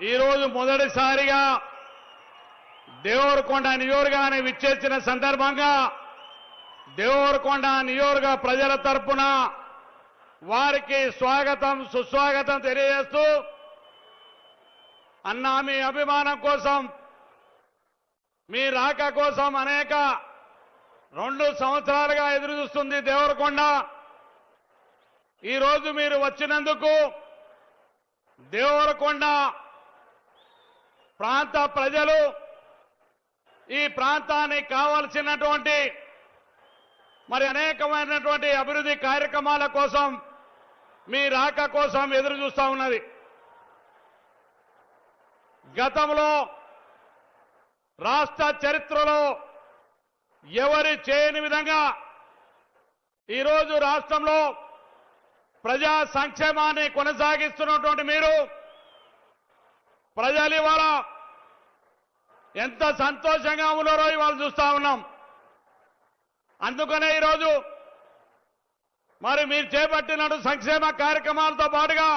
ఈరోజు మొదటిసారిగా దేవరకొండ నియోజకవర్గాన్ని విచ్చేసిన సందర్భంగా దేవరకొండ నియోజక ప్రజల తరపున వారికి స్వాగతం సుస్వాగతం తెలియజేస్తూ అన్నా మీ అభిమానం కోసం మీ రాక కోసం అనేక రెండు సంవత్సరాలుగా ఎదురు చూస్తుంది దేవరకొండ ఈరోజు మీరు వచ్చినందుకు దేవరకొండ ప్రాంత ప్రజలు ఈ ప్రాంతానికి కావలసినటువంటి మరి అనేకమైనటువంటి అభివృద్ధి కార్యక్రమాల కోసం మీ రాక కోసం ఎదురు చూస్తూ ఉన్నది. గతంలో రాష్ట్ర చరిత్రలో ఎవరి చేయని విధంగా ఈరోజు రాష్ట్రంలో ప్రజా సంక్షేమాన్ని కొనసాగిస్తున్నటువంటి మీరు ప్రజలు ఇవాళ ఎంత సంతోషంగా ఉన్నారో ఇవాళ చూస్తా ఉన్నాం. అందుకనే ఈరోజు మరి మీరు చేపట్టినట్టు సంక్షేమ కార్యక్రమాలతో పాటుగా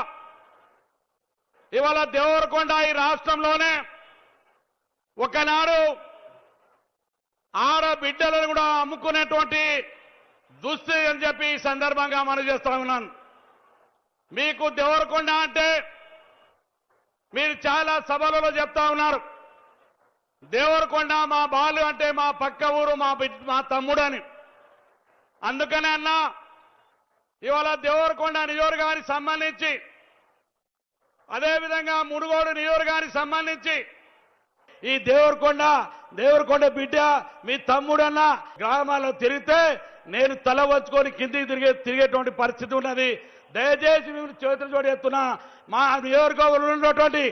ఇవాళ దేవరకొండ ఈ రాష్ట్రంలోనే ఒకనాడు ఆడబిడ్డలను కూడా అమ్ముకునేటువంటి దుస్థితి అని చెప్పి ఈ సందర్భంగా మనం చేస్తా ఉన్నాను మీకు దేవరకొండ అంటే మీరు చాలా సభలలో చెప్తా ఉన్నారు. దేవరకొండ మా బాలు అంటే మా పక్క ఊరు మా మా తమ్ముడు అని. అందుకనే అన్నా ఇవాళ దేవరకొండ నియోజకవర్గానికి సంబంధించి అదేవిధంగా మునుగోడు నియోజకవర్గానికి సంబంధించి ఈ దేవరకొండ దేవరకొండ బిడ్డ మీ తమ్ముడన్న గ్రామాల్లో తిరిగితే నేను తల వచ్చుకొని కిందికి తిరిగే తిరిగేటువంటి పరిస్థితి ఉన్నది. దయచేసి మేము చేతులు జోడెత్తున్నా మా నియోజకవర్గంలో ఉన్నటువంటి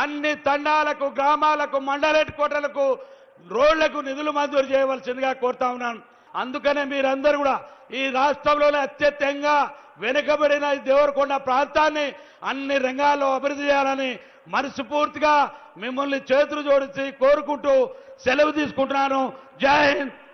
అన్ని తండాలకు గ్రామాలకు మండల కోటలకు రోడ్లకు నిధులు మంజూరు చేయవలసిందిగా కోరుతా ఉన్నాను. అందుకనే మీరందరూ కూడా ఈ రాష్ట్రంలోనే అత్యధికంగా వెనుకబడిన ఈ దేవరకొండ ప్రాంతాన్ని అన్ని రంగాల్లో అభివృద్ధి చేయాలని మనస్ఫూర్తిగా మిమ్మల్ని చేతులు జోడించి కోరుకుంటూ సెలవు తీసుకుంటున్నాను. జై హింద్!